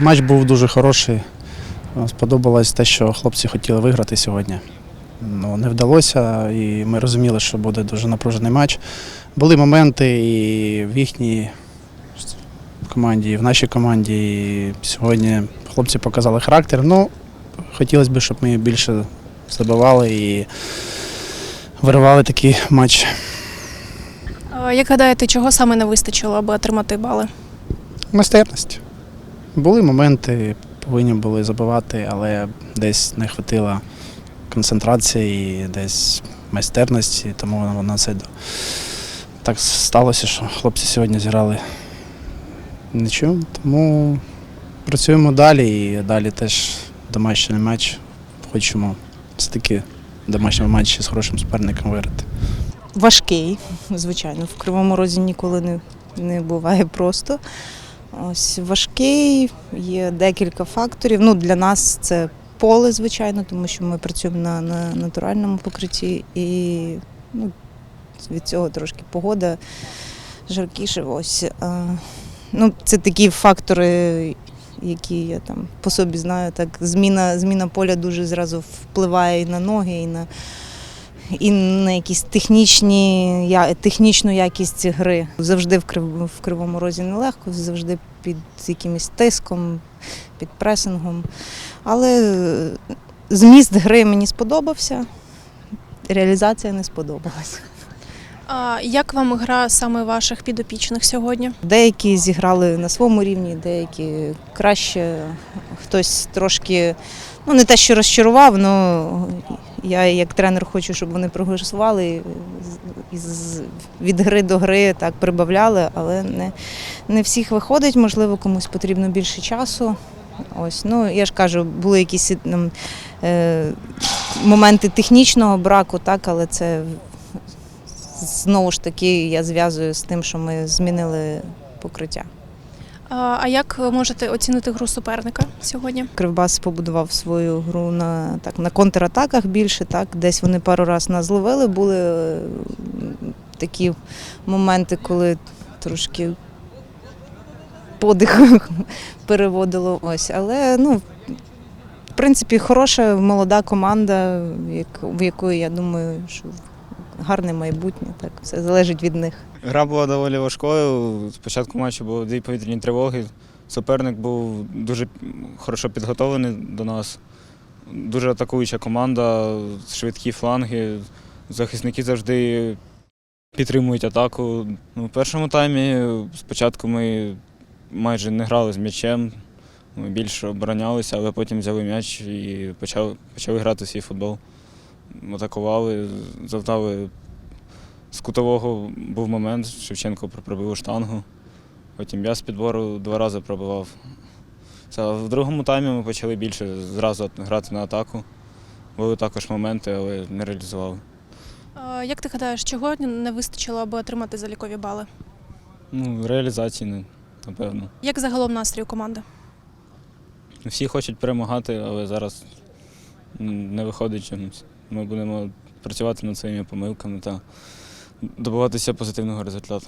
Матч був дуже хороший. Сподобалось те, що хлопці хотіли виграти сьогодні. Ну, не вдалося, і ми розуміли, що буде дуже напружений матч. Були моменти і в їхній команді, і в нашій команді. І сьогодні хлопці показали характер. Ну, хотілося б, щоб ми більше забивали і виривали такий матч. Як гадаєте, чого саме не вистачило, аби отримати бали? Майстерність. Були моменти, повинні були забивати, але десь не хватило концентрації, десь майстерності, тому вона це так сталося, що хлопці сьогодні зіграли нічого. Тому працюємо далі і далі теж домашній матч. Хочемо все-таки домашньому матчі з хорошим суперником виграти. важкий, звичайно. В Кривому Розі ніколи не, не буває просто. Ось важкий, є декілька факторів. Ну, для нас це поле, звичайно, тому що ми працюємо на, на натуральному покритті і ну, від цього трошки погода жаркіше. Ось. А, ну, це такі фактори, які я там по собі знаю. Так, зміна, зміна поля дуже зразу впливає і на ноги, і на і на якісь технічні, я- технічну якість гри. Завжди в, в кривому розі нелегко, завжди під якимось тиском, під пресингом. Але е, зміст гри мені сподобався, реалізація не сподобалася. А як вам гра саме ваших підопічних сьогодні? Деякі зіграли на своєму рівні, деякі краще, хтось трошки, ну не те, що розчарував, але я як тренер хочу, щоб вони прогресували і від гри до гри так прибавляли, але не, не всіх виходить, можливо, комусь потрібно більше часу. Ось, ну я ж кажу, були якісь м, е, моменти технічного браку, так, але це знову ж таки я зв'язую з тим, що ми змінили покриття. А як можете оцінити гру суперника сьогодні? Кривбас побудував свою гру на так на контратаках більше. Так, десь вони пару разів нас зловили. Були е, такі моменти, коли трошки подих переводило. Ось, але ну. В принципі, хороша молода команда, в якої я думаю, що гарне майбутнє. Так, все залежить від них. Гра була доволі важкою. Спочатку матчу було дві повітряні тривоги. Суперник був дуже хорошо підготовлений до нас. Дуже атакуюча команда, швидкі фланги. Захисники завжди підтримують атаку. Ну, в першому таймі спочатку ми майже не грали з м'ячем, ми більше оборонялися, але потім взяли м'яч і почали, почали грати свій футбол. Атакували, завдали з кутового був момент, Шевченко пробив штангу. Потім я з підбору два рази пробивав. Це, в другому таймі ми почали більше зразу грати на атаку. Були також моменти, але не реалізували. Як ти гадаєш, чого не вистачило, аби отримати залікові бали? Ну, реалізації, не- напевно. Як загалом настрій у команди? Всі хочуть перемагати, але зараз не виходить чомусь. Ми будемо працювати над своїми помилками та добиватися позитивного результату.